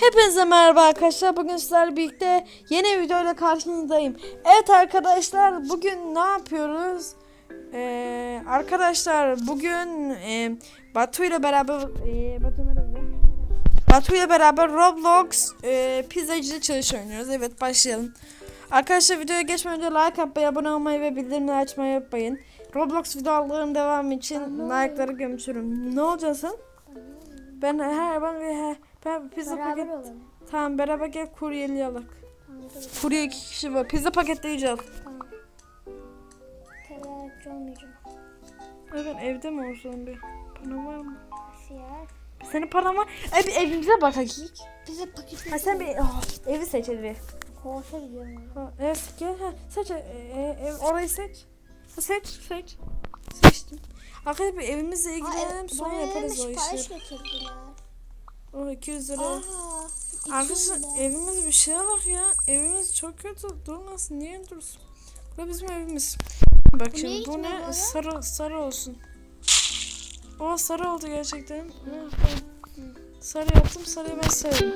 Hepinize merhaba arkadaşlar. Bugün sizlerle birlikte yeni videoyla karşınızdayım. Evet arkadaşlar bugün ne yapıyoruz? Ee, arkadaşlar bugün e, Batu ile beraber e, Batu merhaba. Batu ile beraber Roblox e, pizzacıda çalış oynuyoruz. Evet başlayalım. Arkadaşlar videoya geçmeden önce like atmayı, abone olmayı ve bildirimleri açmayı unutmayın. Roblox videolarının devamı için like'ları gömçürüm. Ne olacaksın? Ben her ben ben, ben pizza Beraber paket olalım. Tamam beraber gel kuryeli alak. Tamam. Kurye iki kişi var. Pizza paketleyeceğiz. Tamam. Olmayacağım. Evet evde mi olsun bir? Param var mı? Nasıl ya? Senin paran var. E bir evimize bak hakik. Bize paket Ha sen bir oh, evi seç evi. Koğuşa gidiyorum. Ha, evet gel ha, seç e, e, orayı seç. Ha, seç seç. Seçtim. Arkadaşlar bir evimizle ilgilenelim sonra bana yaparız o sipariş işleri. getirdiler. O 200 lira. Aha. Arkadaşlar 200 lira. evimiz bir şeye bak ya. Evimiz çok kötü. Durmasın. Niye dursun? Bu bizim evimiz. Bak Bu şimdi bu ne? baba? Sarı sarı olsun. O sarı oldu gerçekten. Sarı yaptım. Sarıyı ben sevdim.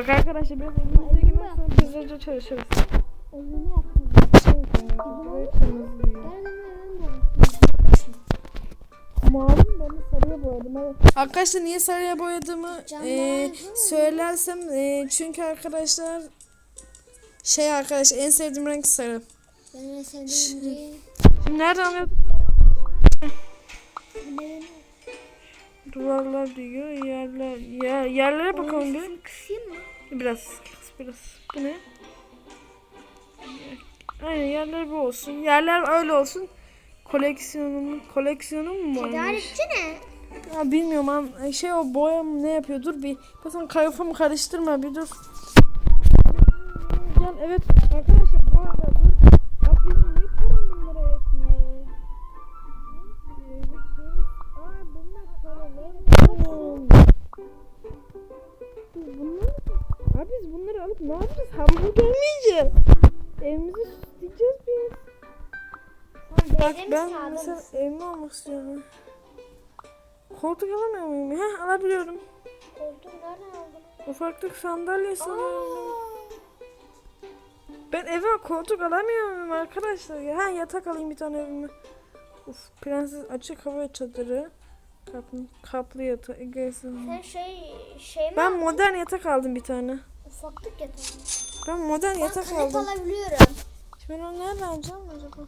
Bak arkadaşlar biraz evimize girmek sonra pizzacı çalışıyoruz. Evini yaptım. Burayı temizliyor. Ben evimi yaptım. Mavi ben de sarıya boyadım. Evet. Arkadaşlar niye sarıya boyadığımı e, söylersem e, çünkü arkadaşlar şey arkadaş en sevdiğim renk sarı. Benim en sevdiğim değil. Şimdi nereden anlıyorduk? Duvarlar diyor. Yerler. Ya, yerlere bakalım bir. Biraz. Biraz. Bu ne? Aynen yerler bu olsun. Yerler öyle olsun. Koleksiyonum, koleksiyonum mu varmış? Tedarikçi ne? Ya bilmiyorum ben şey o boya mı ne yapıyor dur bir bakın kafamı karıştırma bir dur. Gel evet arkadaşlar bu arada Alıp ne yapacağız? Hamburger mi yiyeceğiz? Evimizi süsleyeceğiz biz. Bak ben mesela evimi almak istiyorum. Koltuk alamıyor muyum? Heh alabiliyorum. Koltuğu nereden aldın? Ufaklık sandalye sanıyorum. Ben eve koltuk alamıyorum arkadaşlar. Ya. Ha yatak alayım bir tane evime. Uf prenses açık hava çadırı. Kaplı, kaplı yatak. Sen şey şey mi? Ben aldın? modern yatak aldım bir tane. Ufaklık yatağı. Ben modern Ben yatak aldım. alabiliyorum. Şimdi ben onu nereden alacağım acaba?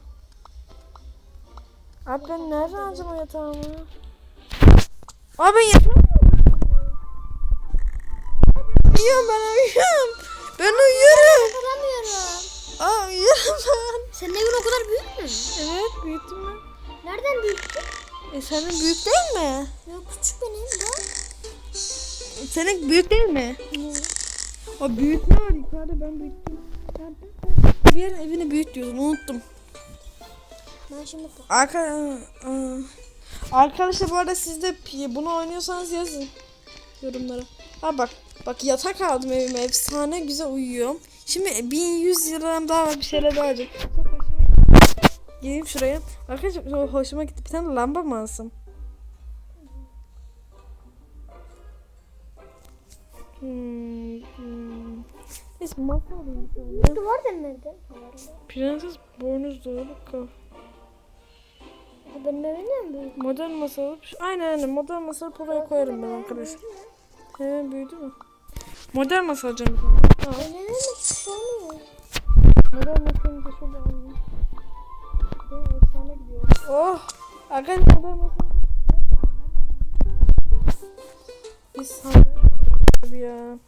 Abi ben nereden alacağım o yatağımı? Abi ben yatamıyorum. Uyuyorum ben uyuyorum. Ben uyuyorum. Alamıyorum. Aa uyuyorum ben. Senin evin o kadar büyük mü? Evet büyüttüm ben. Nereden büyüttün? E senin büyük değil mi? Yok küçük benim. E, Senin büyük değil mi? O büyütme var yukarıda ben büyüttüm. Bir yerin evini büyüt diyordum unuttum. Ben şimdi. Arka... Aa. Arkadaşlar bu arada siz de bunu oynuyorsanız yazın yorumlara. Ha bak bak yatak aldım evime efsane güzel uyuyorum. Şimdi 1100 liram daha var bir şeyler daha alacağım. Geleyim şuraya. Arkadaşlar hoşuma gitti. Bir tane lamba mı alsam? Hmm, hmm. Neyse masa alayım bir tane. Duvar demirdi. Prenses boynuz doğru kaf. Ha, benim evim de mi? Modern masa alıp aynen aynen modern masa alıp oraya koyarım ben arkadaşlar. He büyüdü mü? Modern masa alacağım. evim de küçük olmuyor. modern masayı da şöyle alayım. Benim efsane gidiyor. Oh! Arkadaşlar modern masa. Biz sandalye ya.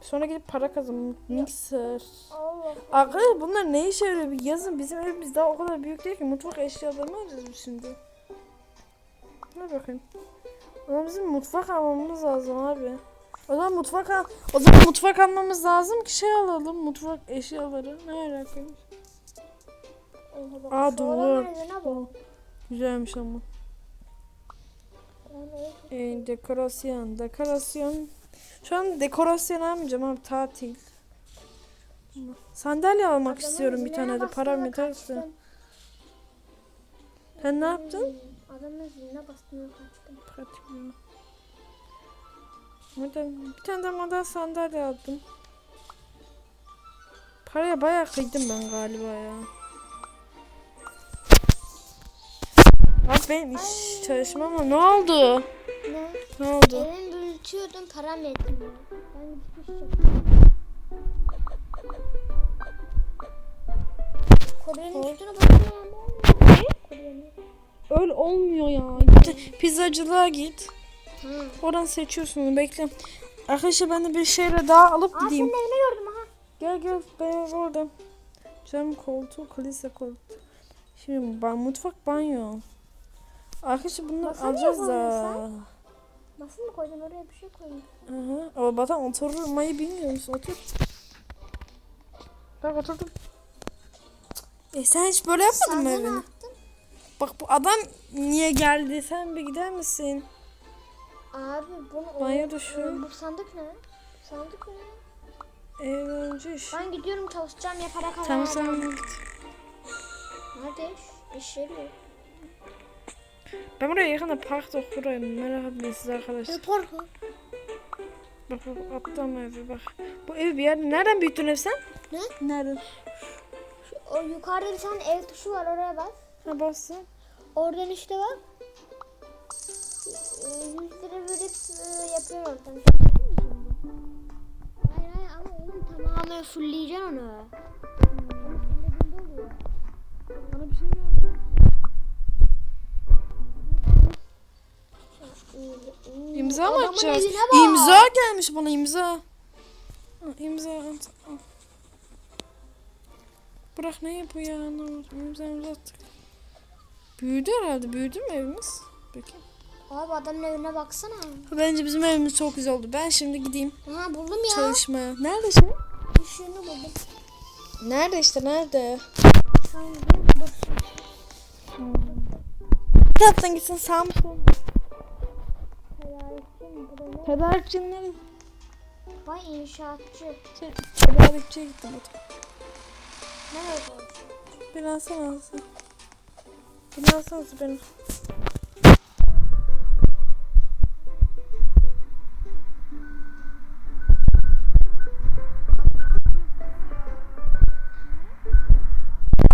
Sonra gidip para kazanmak. Mikser. Allah. Arkadaşlar bunlar ne işe yarıyor? Bir yazın bizim evimiz daha o kadar büyük değil ki. Mutfak eşyalarını alacağız biz şimdi. Ne bakın. O zaman bizim mutfak almamız lazım abi. O zaman mutfak al o zaman mutfak almamız lazım ki şey alalım mutfak eşyaları. Ne alakaymış? Aa, bak. Güzelmiş ama. Yani Ee, dekorasyon, dekorasyon Şu an dekorasyon almayacağım abi tatil. Sandalye almak Adamın istiyorum bir tane de param yeterse. kaçtım. Sen ne yaptın? Adamın ziline bastığına kaçtım. Mi? Modern, bir tane de modern sandalye aldım. Paraya bayağı kıydım ben galiba ya. Abi benim iş çalışmam ama ne oldu? Ne? Ne oldu? Evimi büyütüyordum param yetmiyor. Ben gidip iş yapıyorum. Kolyenin üstüne bakıyorum. Kolyenin. Öyle olmuyor ya. Git pizzacılığa git. Hı. Oradan seçiyorsun. Bekle. Arkadaşlar ben de bir şeyle daha alıp Aa gideyim. senin evini gördüm aha. Gel gel ben orada. Cam koltuğu, klise koltuğu. Şimdi ben mutfak banyo. Arkadaşlar bunları Masa alacağız da. koyuyorsun Nasıl mı koydun oraya bir şey koydun? Hı hı. Ama batan oturmayı bilmiyor musun? Otur. Bak oturdum. E sen hiç böyle yapmadın Sen mı evini? Bak bu adam niye geldi? Sen bir gider misin? Abi bunu Banyo duşu. e, Bu sandık ne? Sandık ne? Ev önce iş. Ben gidiyorum çalışacağım ya para Tamam kazanacağım. sen git. Nerede iş? İş yeri yok. Ben buraya yakında parkta kurayım. Merhaba siz arkadaşlar. parkı? Bak bak attım evi bak. Bu evi bir yerde. Nereden büyüttün ev sen? Ne? Nereden? O yukarıda bir tane ev tuşu var oraya bas. Ha bastın. Oradan işte bak. Ee, 100 lira verip yapıyorum oradan. Hayır hayır ama onun tamamen fullleyeceksin onu. Oluyor. Bana bir şey geldi. İmza mı atacağız? İmza gelmiş bana imza. İmza at. Bırak ne yapıyor ya? Ne oldu? İmza imza attık. Büyüdü herhalde. Büyüdü mü evimiz? Peki. Abi adamın evine baksana. Bence bizim evimiz çok güzel oldu. Ben şimdi gideyim Ha buldum ya. çalışmaya. Nerede şimdi? Işığını buldum. Nerede işte nerede? Gidip dur. Bir taraftan gitsin sağ Tedarikçinin? Vay inşaatçı. Şey, tedarikçiye gittim. Nerede? Beni alsana alsana. Beni alsana beni.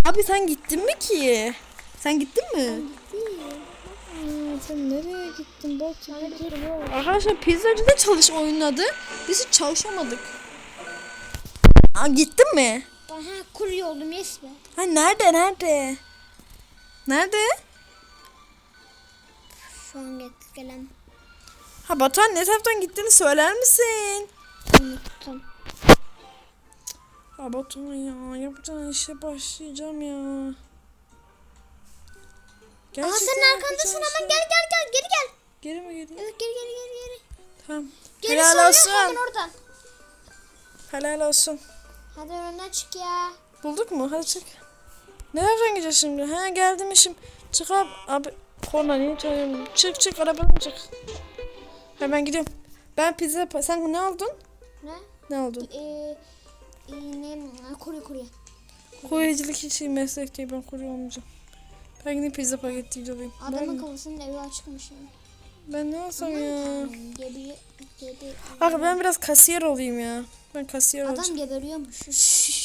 Abi sen gittin mi ki? Sen gittin mi? Sen nereye gittin bak. Arkadaşlar pizzacıda çalış oynadı. Biz hiç çalışamadık. Aa, gittin mi? Ben ha kurye oldum yes. Ha nerede nerede? Nerede? Şu an get gelen Ha Batuhan ne taraftan gittiğini söyler misin? unuttum. Ha Batuhan ya yapacağın işe başlayacağım ya. Aha senin arkandasın hemen gel gel gel geri gel. Geri mi geleyim? Evet geri geri geri geri. Tamam. Geri Helal olsun. hemen oradan. Helal olsun. Hadi önünden çık ya. Bulduk mu? Hadi çık. Nereden gideceğiz şimdi? Ha geldim işim. Çık abi. Abi korna niye çalıyorum? Çık çık arabadan çık. Hemen gidiyorum. Ben pizza... Sen ne aldın? Ne? Ne aldın? Ee, ee, ne? Kurye. Kuryecilik hiç meslek değil. Ben kurye olmayacağım. Ben gidip pizza paketçiyle olayım. Adamın kafasının evi açıkmış. Yani. Ben ne alsam ya? Abi ben biraz kasiyer olayım ya. Ben kasiyer olacağım. Adam geberiyormuş.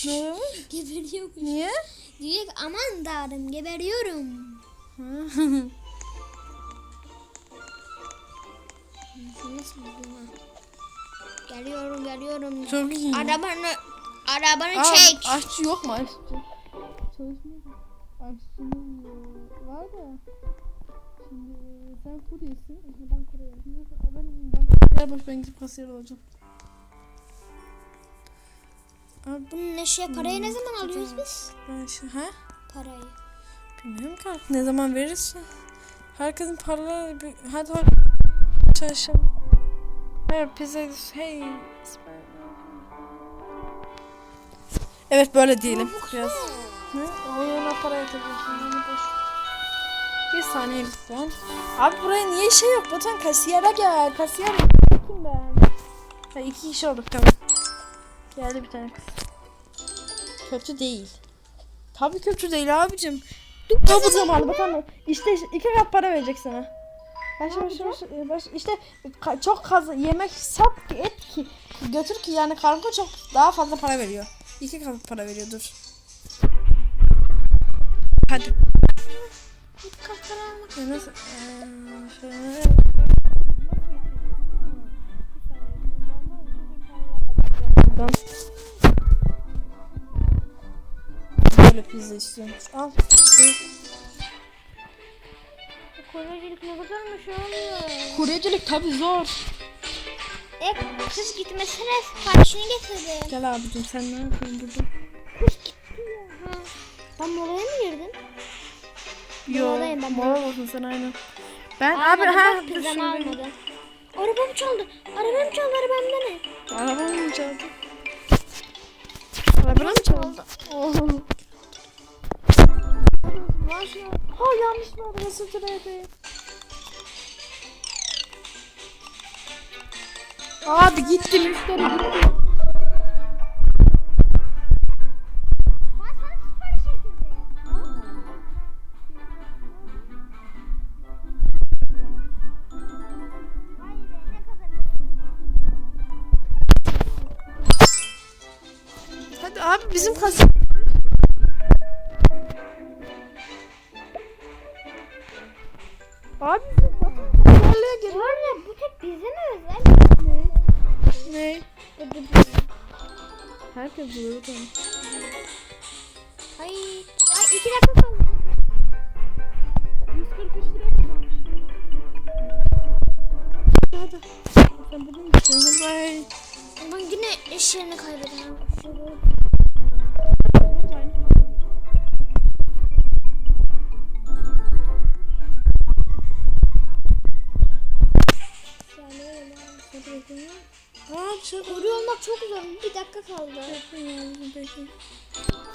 Ne geberiyormuş. Niye? Ki aman tanrım geberiyorum. Geliyorum geliyorum. Çok iyi. Arabanı arabanı Aa, çek. Aşçı yok mu aşçı? Çalışmıyor. Aşçının var da. Şimdi sen kuryesin. Ben kuryeyim. Ben, ben, ya boş ben gidip kasiyer olacağım. Abi Bunun ne şey parayı ne zaman alıyoruz biz? ben şey, ha? Parayı. Bilmiyorum ki artık ne zaman verirse. Herkesin paraları bir... Hadi hadi. Çalışalım. Hayır pizza... Hey. Evet böyle diyelim. Biraz. Ne? Oyuna para yatırıyorsun. Onu boş. Bir saniye lütfen. Abi buraya niye şey yok? Batuhan kasiyere gel. Kasiyer kim ben? Ha, iki kişi olduk tamam. Geldi bir tane kız. Kötü değil. Tabii kötü değil abicim. Dur bu zamanı bakalım. İşte iki kat para verecek sana. Baş baş baş, baş işte çok fazla yemek sat ki et ki götür ki yani kargo çok daha fazla para veriyor. İki kat para veriyor dur. Hadi. Ya nasıl? Eee, şöyle. Böyle pizza istiyormuş. Al. Dur. Kolyecilik ne güzelmiş oğlum. Kuryecilik tabi zor. E kız gitmesine siparişini getirdi. Gel abicim sen ne yapıyorsun burada? Kız gitti ya. Ha. Ben molaya mı girdim? Yo, Moradayım ben, mola olsun sen aynen. Ben Almadım, abi ha dur almadım. Arabam çaldı. Arabam çaldı arabamda ne? Arabamı mı çaldı? Arabamı mı çaldı? Ha yanlış mı arabası sürede? Abi gitti müşteri gitti. Bizim kasa. Abi kasalarla gel. Arada bu tek bize mi özel? Ne? Herkes buluyor tamam. Ay, ay iki dakika kaldı. 143 lira kazanmış. Hadi. Sen bugün gidiyorsun. Hadi bay. Ben yine iş yerini dışarı Koruyor olmak çok zor. Bir dakika kaldı.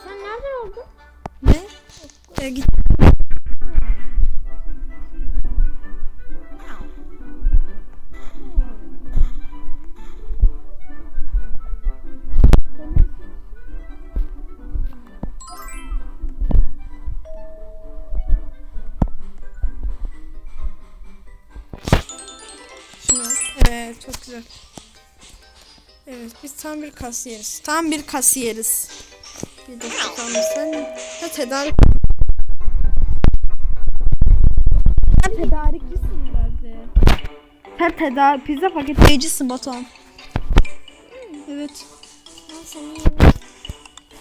Sen nereden oldun? Ne? Ya git. Evet çok güzel. Evet biz tam bir kasiyeriz. Tam bir kasiyeriz. Bir dakika. Sen ha, tedarik sen tedarikçisin herhalde. Sen tedar pizza paketleyicisin Batuhan. Evet. Ben seni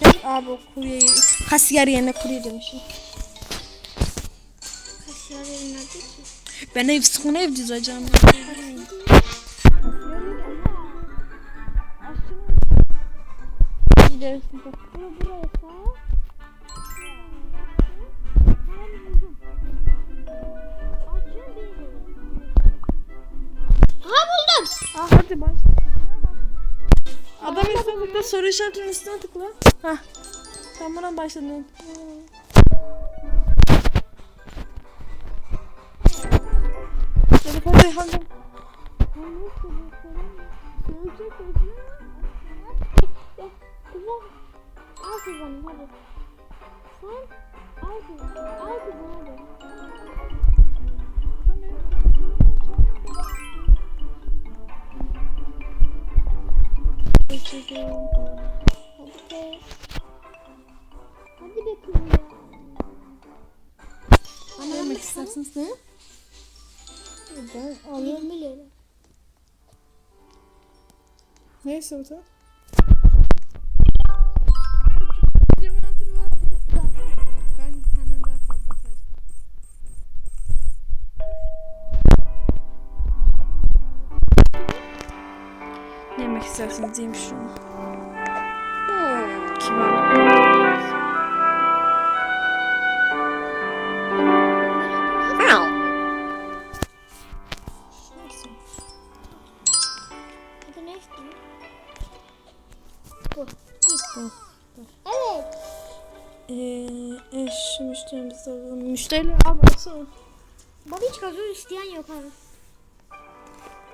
Gel abi o kuryeyi. Kasiyer yerine kurye demişim. kaşığa verin nerede ki? Ben ev sıkın ev dizeceğim. Gidersin Bura buraya Ha buldum. Aa hadi baş. Adam üstüne tıkla soru işaretinin üstüne tıkla. Hah. Sen buna başladın. Hadi hadi hadi. Kızım. Al hadi. Sen al kızım. Al kızım hadi. Hadi be. Hadi be kızım ya. Ne yemek istersiniz ne? Ben. 20 lira. Neyse o da. İsterseniz diyeyim şunu. Kibar. Evet. Eee eş müşterimiz alalım. Müşteriler abi baksana. Bana hiç gazoz isteyen yok abi.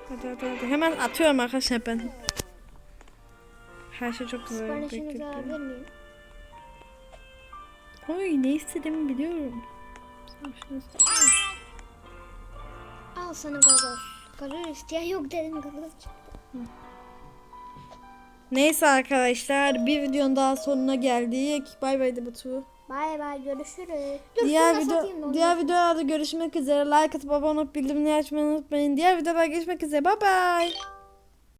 Hadi hadi hadi. Hemen atıyorum arkadaşlar ben. Her şey çok güzel. Siparişinizi alabilir miyim? Oy ne istediğimi biliyorum. İste- Al sana gazoz. Gazoz isteyen yok dedim gazoz. Neyse arkadaşlar bir videonun daha sonuna geldik. Bay bay de Batu. Bay bay görüşürüz. Dur Diğer video diğer da- videolarda görüşmek üzere. Like atıp abone olup bildirimleri açmayı unutmayın. Diğer videoda görüşmek üzere. Bay bay.